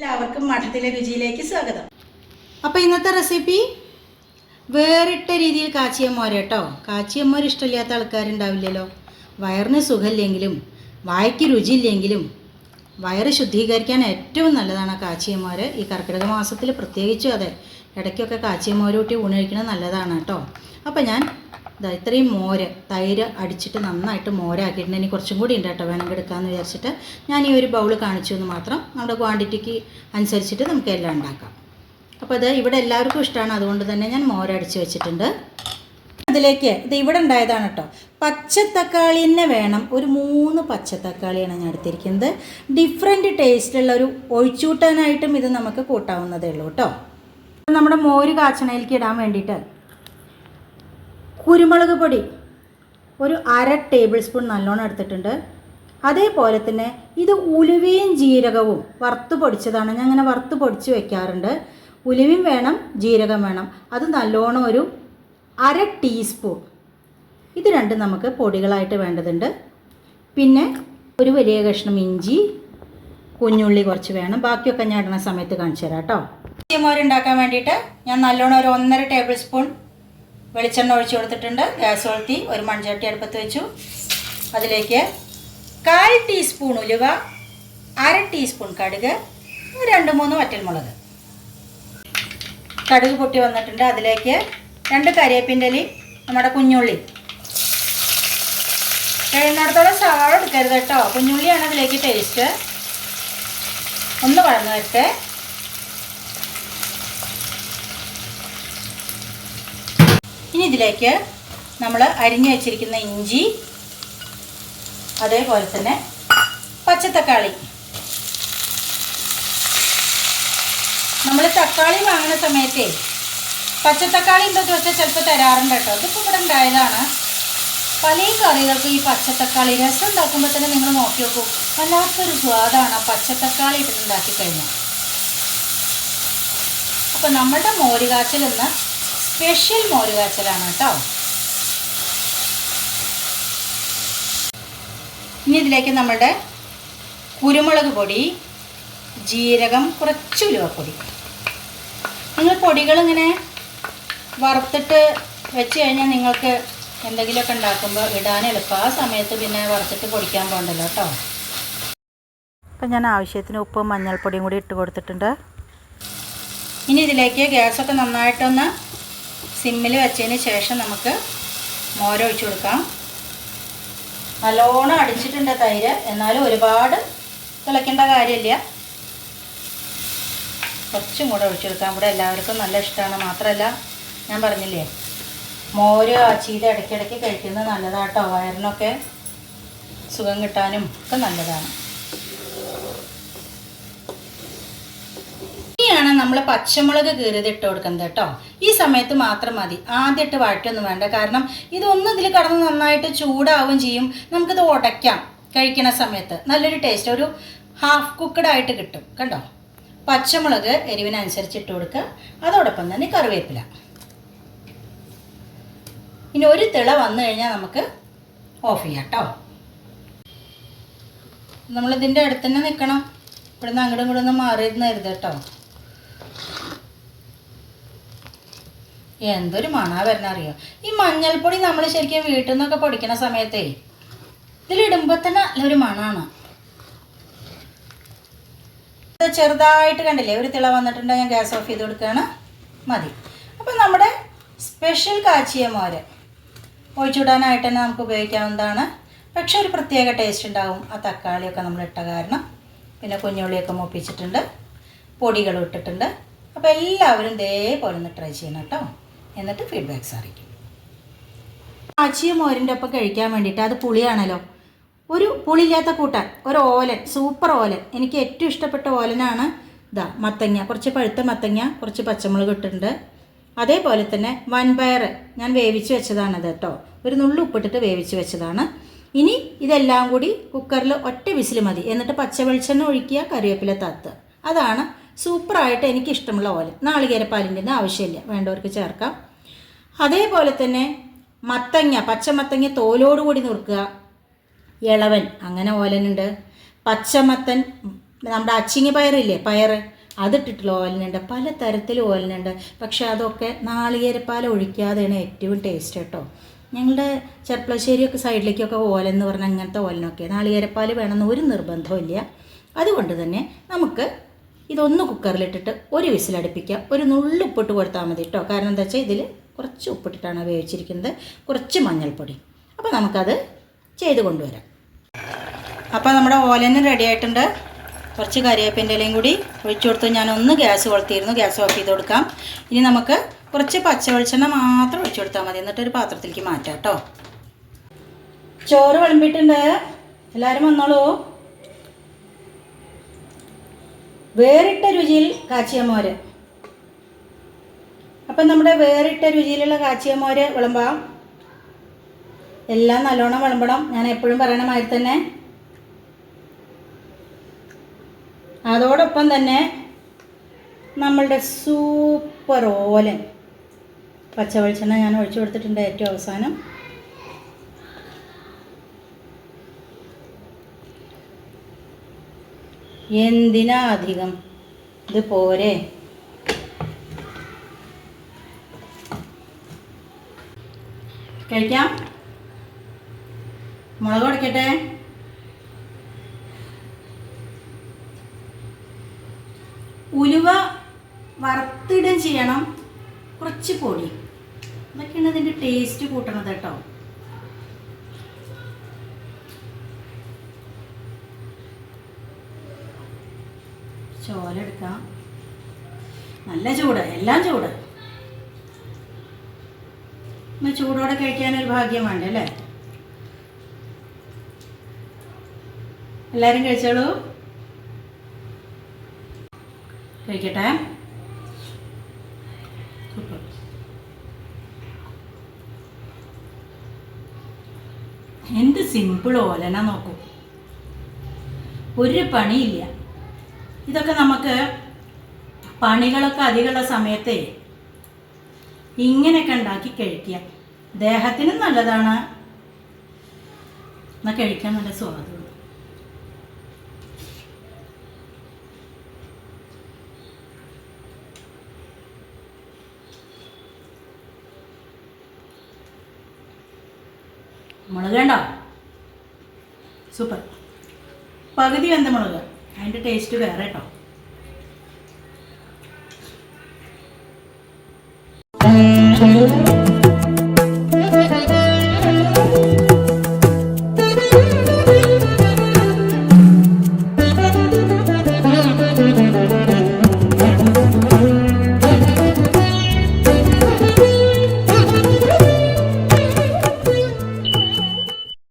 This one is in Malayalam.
എല്ലാവർക്കും മഠത്തിലെ രുചിയിലേക്ക് സ്വാഗതം. അപ്പോൾ ഇന്നത്തെ റെസിപ്പി വേറിട്ട രീതിയിൽ കാച്ചിയ കേട്ടോ. കാച്ചിയ ഇഷ്ടമില്ലാത്ത ആൾക്കാരുണ്ടാവില്ലല്ലോ. വയറിന് സുഖമില്ലെങ്കിലും വായ്ക്ക് രുചിയില്ലെങ്കിലും വയറ് ശുദ്ധീകരിക്കാൻ ഏറ്റവും നല്ലതാണ് കാച്ചിയ ഈ കർക്കിടക മാസത്തിൽ പ്രത്യേകിച്ചും അതെ ഇടയ്ക്കൊക്കെ കാച്ചിയ കൂട്ടി കൂട്ടി കഴിക്കുന്നത് നല്ലതാണ് കേട്ടോ. അപ്പോൾ ഞാൻ ദാ ഇത്രയും മോര് തൈര് അടിച്ചിട്ട് നന്നായിട്ട് മോരാക്കിയിട്ടുണ്ട്. ഇനി കുറച്ചും കൂടി ഉണ്ട് കേട്ടോ വേണമെങ്കിൽ എടുക്കാമെന്ന് വിചാരിച്ചിട്ട്. ഞാൻ ഈ ഒരു ബൗൾ കാണിച്ചു എന്ന് മാത്രം നമ്മുടെ ക്വാണ്ടിറ്റിക്ക് അനുസരിച്ചിട്ട് നമുക്ക് എല്ലാം ഉണ്ടാക്കാം. അപ്പോൾ അത് ഇവിടെ എല്ലാവർക്കും ഇഷ്ടമാണ്. അതുകൊണ്ട് തന്നെ ഞാൻ മോരടിച്ച് വെച്ചിട്ടുണ്ട്. അതിലേക്ക് ഇത് ഇവിടെ ഉണ്ടായതാണ് കേട്ടോ. പച്ചത്തക്കാളി തന്നെ വേണം. ഒരു മൂന്ന് പച്ചത്തക്കാളിയാണ് ഞാൻ എടുത്തിരിക്കുന്നത്. ഡിഫറെന്റ് ടേസ്റ്റുള്ള ഒരു ഒഴിച്ചൂട്ടാനായിട്ടും ഇത് നമുക്ക് കൂട്ടാവുന്നതേ ഉള്ളൂ കേട്ടോ. നമ്മുടെ മോര് കാച്ചണയിലേക്ക് ഇടാൻ വേണ്ടിയിട്ട് കുരുമുളക് പൊടി. ഒരു അര ടേബിൾ സ്പൂൺ നല്ലോണം എടുത്തിട്ടുണ്ട്. അതേപോലെ തന്നെ ഇത് ഉലുവയും ജീരകവും വറുത്ത് പൊടിച്ചതാണ്. ഞാൻ അങ്ങനെ വറുത്ത് പൊടിച്ച് വെക്കാറുണ്ട്. ഉലുവയും വേണം ജീരകം വേണം. അത് നല്ലോണം ഒരു അര ടീസ്പൂൺ ഇത് രണ്ടും നമുക്ക് പൊടികളായിട്ട് വേണ്ടതുണ്ട്. പിന്നെ ഒരു വലിയ കഷ്ണം ഇഞ്ചി കുഞ്ഞുള്ളി കുറച്ച് വേണം. ബാക്കിയൊക്കെ ഞാൻ ഇടുന്ന സമയത്ത് കാണിച്ചു തരാം കേട്ടോ മോരുണ്ടാക്കാൻ വേണ്ടിയിട്ട് ഞാൻ നല്ലോണം ഒരു ഒന്നര ടേബിൾ സ്പൂൺ വെളിച്ചെണ്ണ ഒഴിച്ചു കൊടുത്തിട്ടുണ്ട്. ഗ്യാസ് കൊളുത്തി ഒരു മൺചട്ടി അടുപ്പത്ത് വെച്ചു. അതിലേക്ക് കാൽ ടീസ്പൂൺ ഉലുവ അര ടീസ്പൂൺ കടുക് രണ്ട് മൂന്ന് വറ്റൽമുളക്. കടുക് പൊട്ടി വന്നിട്ടുണ്ട്. അതിലേക്ക് രണ്ട് കരിയേപ്പിന്റെ നമ്മുടെ കുഞ്ഞുള്ളി. കഴിയുന്നിടത്തോളം സവാള എടുക്കരുത് കേട്ടോ. കുഞ്ഞുള്ളിയാണ് അതിലേക്ക് ടേസ്റ്റ് ഒന്ന് വളർന്നു വരട്ടെ. ഇതിലേക്ക് നമ്മൾ അരിഞ്ഞു വെച്ചിരിക്കുന്ന ഇഞ്ചി അതേപോലെ തന്നെ പച്ചത്തക്കാളി. നമ്മൾ തക്കാളി വാങ്ങുന്ന സമയത്തേ പച്ചത്തക്കാളി എന്തൊക്കെ വെച്ചാൽ ചിലപ്പോൾ തരാറുണ്ട് കേട്ടോ. ഇതിപ്പോൾ ഇവിടെ ഉണ്ടായതാണ്. പല കറികൾക്കും ഈ പച്ചത്തക്കാളി രസം ഉണ്ടാക്കുമ്പോൾ തന്നെ നിങ്ങൾ നോക്കി നോക്കൂ. വല്ലാത്തൊരു സ്വാദാണ് ആ പച്ചത്തക്കാളി ഇട്ടിട്ടുണ്ടാക്കി കഴിഞ്ഞാൽ അപ്പം നമ്മളുടെ മോരുകാച്ചിൽ ഇന്ന് സ്പെഷ്യൽ മോരുകാച്ചലാണ് കേട്ടോ. ഇനി ഇതിലേക്ക് നമ്മളുടെ കുരുമുളക് പൊടി ജീരകം കുറച്ച് ഉലുവപ്പൊടി. നിങ്ങൾ പൊടികളിങ്ങനെ വറുത്തിട്ട് വെച്ച് കഴിഞ്ഞാൽ നിങ്ങൾക്ക് എന്തെങ്കിലുമൊക്കെ ഉണ്ടാക്കുമ്പോൾ ഇടാൻ എളുപ്പം. ആ സമയത്ത് പിന്നെ വറുത്തിട്ട് പൊടിക്കാൻ പോകണ്ടല്ലോ കേട്ടോ. അപ്പം ഞാൻ ആവശ്യത്തിന് ഉപ്പും മഞ്ഞൾപ്പൊടിയും കൂടി ഇട്ട് കൊടുത്തിട്ടുണ്ട്. ഇനി ഇതിലേക്ക് ഗ്യാസൊക്കെ നന്നായിട്ടൊന്ന് സിമ്മിൽ വെച്ചതിന് ശേഷം നമുക്ക് മോരൊഴിച്ച് കൊടുക്കാം. നല്ലോണം അടിച്ചിട്ടുണ്ട് തൈര്. എന്നാലും ഒരുപാട് തിളയ്ക്കേണ്ട കാര്യമില്ല. കുറച്ചും കൂടെ ഒഴിച്ചു കൊടുക്കാം. ഇവിടെ എല്ലാവർക്കും നല്ല ഇഷ്ടമാണ്. മാത്രമല്ല ഞാൻ പറഞ്ഞില്ലേ മോര് ചീത ഇടയ്ക്കിടയ്ക്ക് കഴിക്കുന്നത് നല്ലതാട്ടോ. വയറിനൊക്കെ സുഖം കിട്ടാനും ഒക്കെ നല്ലതാണ്. നമ്മൾ പച്ചമുളക് കീറിയത് ഇട്ട് കൊടുക്കുന്നത് കേട്ടോ. ഈ സമയത്ത് മാത്രം മതി. ആദ്യം ഇട്ട് വഴറ്റൊന്നും വേണ്ട. കാരണം ഇതൊന്നും ഇതിൽ കടന്ന് നന്നായിട്ട് ചൂടാവുകയും ചെയ്യും. നമുക്കിത് ഉടയ്ക്കാം കഴിക്കണ സമയത്ത്. നല്ലൊരു ടേസ്റ്റ് ഒരു ഹാഫ് കുക്കഡ് ആയിട്ട് കിട്ടും. കണ്ടോ? പച്ചമുളക് എരിവിനനുസരിച്ച് ഇട്ട് കൊടുക്കുക. അതോടൊപ്പം തന്നെ കറിവേപ്പില. ഇനി ഒരു തിള വന്നു കഴിഞ്ഞാൽ നമുക്ക് ഓഫ് ചെയ്യാം കേട്ടോ. നമ്മളിതിന്റെ അടുത്ത് തന്നെ നിൽക്കണം ഇവിടുന്ന് അങ്ങോട്ടും ഇങ്ങോട്ടൊന്നും മാറിയിരുന്നരുത് കേട്ടോ. എന്തൊരു മണാ വരണ അറിയോ ഈ മഞ്ഞൾപ്പൊടി നമ്മൾ ശരിക്കും വീട്ടിൽ നിന്നൊക്കെ പൊടിക്കണ സമയത്തേ ഇതിലിടുമ്പോൾ തന്നെ നല്ലൊരു മണമാണ് ഇത് ചെറുതായിട്ട് കണ്ടില്ലേ ഒരു തിള വന്നിട്ടുണ്ട് ഞാൻ ഗ്യാസ് ഓഫ് ചെയ്ത് കൊടുക്കുകയാണ്. മതി. അപ്പം നമ്മുടെ സ്പെഷ്യൽ കാച്ചിയ മോര് ഒഴിച്ചുവിടാനായിട്ട് തന്നെ നമുക്ക് ഉപയോഗിക്കാവുന്നതാണ്. പക്ഷെ ഒരു പ്രത്യേക ടേസ്റ്റ് ഉണ്ടാവും. ആ തക്കാളിയൊക്കെ നമ്മൾ ഇട്ട കാരണം. പിന്നെ കുഞ്ഞുള്ളിയൊക്കെ മൂപ്പിച്ചിട്ടുണ്ട്. പൊടികളും ഇട്ടിട്ടുണ്ട്. അപ്പോൾ എല്ലാവരും ഇതേപോലെ ഒന്ന് ട്രൈ ചെയ്യണം കേട്ടോ. എന്നിട്ട് ഫീഡ്ബാക്ക്സ് അറിയിക്കും. കാച്ചിയ മോരിന്റെ ഒപ്പം കഴിക്കാൻ വേണ്ടിയിട്ട് അത് പുളിയാണല്ലോ. ഒരു പുളിയില്ലാത്ത കൂട്ടാൻ ഒരു ഓലൻ സൂപ്പർ ഓലൻ. എനിക്ക് ഏറ്റവും ഇഷ്ടപ്പെട്ട ഓലനാണ് ഇതാ മത്തങ്ങ. കുറച്ച് പഴുത്ത മത്തങ്ങ കുറച്ച് പച്ചമുളക് ഇട്ടിട്ടുണ്ട്. അതേപോലെ തന്നെ വൻപയർ ഞാൻ വേവിച്ച് വെച്ചതാണത് കേട്ടോ. ഒരു നുള്ളു ഉപ്പിട്ടിട്ട് വേവിച്ച് വെച്ചതാണ്. ഇനി ഇതെല്ലാം കൂടി കുക്കറിൽ ഒറ്റ വിസിൽ മതി. എന്നിട്ട് പച്ച വെളിച്ചെണ്ണ ഒഴിക്കുക കറിവേപ്പില തത്ത്. അതാണ് സൂപ്പറായിട്ട് എനിക്ക് ഇഷ്ടമുള്ള പോലെ നാളികേരപ്പാലിന്റെ ഒന്നും ആവശ്യമില്ല. വേണ്ടവർക്ക് ചേർക്കാം. അതേപോലെ തന്നെ മത്തങ്ങ പച്ചമത്തങ്ങ തോലോടുകൂടി നുറുക്കുക. ഇളവൻ അങ്ങനെ ഓലനുണ്ട്. പച്ചമത്തൻ നമ്മുടെ അച്ചിങ്ങി പയറില്ലേ പയർ അതിട്ടിട്ടുള്ള ഓലനുണ്ട്. പല തരത്തിൽ ഓലനുണ്ട്. പക്ഷെ അതൊക്കെ നാളികേരപ്പാൽ ഒഴിക്കാതെയാണ് ഏറ്റവും ടേസ്റ്റ് കേട്ടോ. ഞങ്ങളുടെ ചെർപ്പളശ്ശേരിയൊക്കെ സൈഡിലേക്കൊക്കെ ഓലെന്ന് പറഞ്ഞാൽ അങ്ങനത്തെ ഓലനൊക്കെ. നാളികേരപ്പാൽ വേണമെന്ന് ഒരു നിർബന്ധമില്ല അതുകൊണ്ട് തന്നെ നമുക്ക് ഇതൊന്ന് കുക്കറിലിട്ടിട്ട് ഒരു വിസിലടുപ്പിക്കുക ഒരു നുള്ളു ഉപ്പിട്ട് കൊടുത്താൽ മതി കേട്ടോ കാരണം എന്താ വെച്ചാൽ ഇതിൽ കുറച്ച് ഉപ്പിട്ടിട്ടാണ് വേവിച്ചിരിക്കുന്നത്. കുറച്ച് മഞ്ഞൾപ്പൊടി. അപ്പോൾ നമുക്കത് ചെയ്ത് കൊണ്ടുവരാം. അപ്പോൾ നമ്മുടെ ഓലന് റെഡി ആയിട്ടുണ്ട്. കുറച്ച് കറിവേപ്പിന്റെ ഇലയും കൂടി ഒഴിച്ചു കൊടുത്ത്. ഞാൻ ഒന്ന് ഗ്യാസ് കൊളുത്തിയിരുന്നു. ഗ്യാസ് ഓഫ് ചെയ്ത് കൊടുക്കാം. ഇനി നമുക്ക് കുറച്ച് പച്ച വെളിച്ചെണ്ണ മാത്രം ഒഴിച്ചു കൊടുത്താൽ മതി. എന്നിട്ട് ഒരു പാത്രത്തിലേക്ക് മാറ്റാം കേട്ടോ ചോറ് വിളമ്പിയിട്ടുണ്ട്. എല്ലാവരും വന്നോളൂ. വേറിട്ട രുചിയിൽ കാച്ചിയ മോര് അപ്പം നമ്മുടെ വേറിട്ട രുചിയിലുള്ള കാച്ചിയ മോര് വിളമ്പാം. എല്ലാം നല്ലോണം വിളമ്പണം. ഞാൻ എപ്പോഴും പറയണ മാതിരി തന്നെ. അതോടൊപ്പം തന്നെ നമ്മളുടെ സൂപ്പർ ഓലൻ. പച്ച വെളിച്ചെണ്ണ ഞാൻ ഒഴിച്ചു കൊടുത്തിട്ടുണ്ട് ഏറ്റവും അവസാനം. എന്തിനാ അധികം ഇത് പോരെ. കഴിക്കാം. മുളക് കൊടുക്കട്ടെ ഉലുവ വറുത്തിടും ചെയ്യണം. കുറച്ച് പൊടി. അതൊക്കെയാണ് ഇതിന്റെ ടേസ്റ്റ് കൂട്ടണത് കേട്ടോ. ചോല എടുക്കാം. നല്ല ചൂട് എല്ലാം ചൂട്. ഒന്ന് ചൂടോടെ കഴിക്കാനൊരു ഭാഗ്യം വേണ്ട അല്ലേ? എല്ലാവരും കഴിച്ചോളൂ. കഴിക്കട്ടെ. എന്ത് സിമ്പിൾ ഓലന നോക്കൂ. ഒരു പണിയില്ല. ഇതൊക്കെ നമുക്ക് പണികളൊക്കെ അധികമുള്ള സമയത്തെ ഇങ്ങനെയൊക്കെ ഉണ്ടാക്കി കഴിക്കുക. ദേഹത്തിനും നല്ലതാണ്. എന്നാൽ കഴിക്കാൻ നല്ല സ്വാദുണ്ട് മുളക് വേണ്ട സൂപ്പർ. പകുതി വെന്ത മുളക്. അതിന്റെ ടേസ്റ്റ് വേറെ കേട്ടോ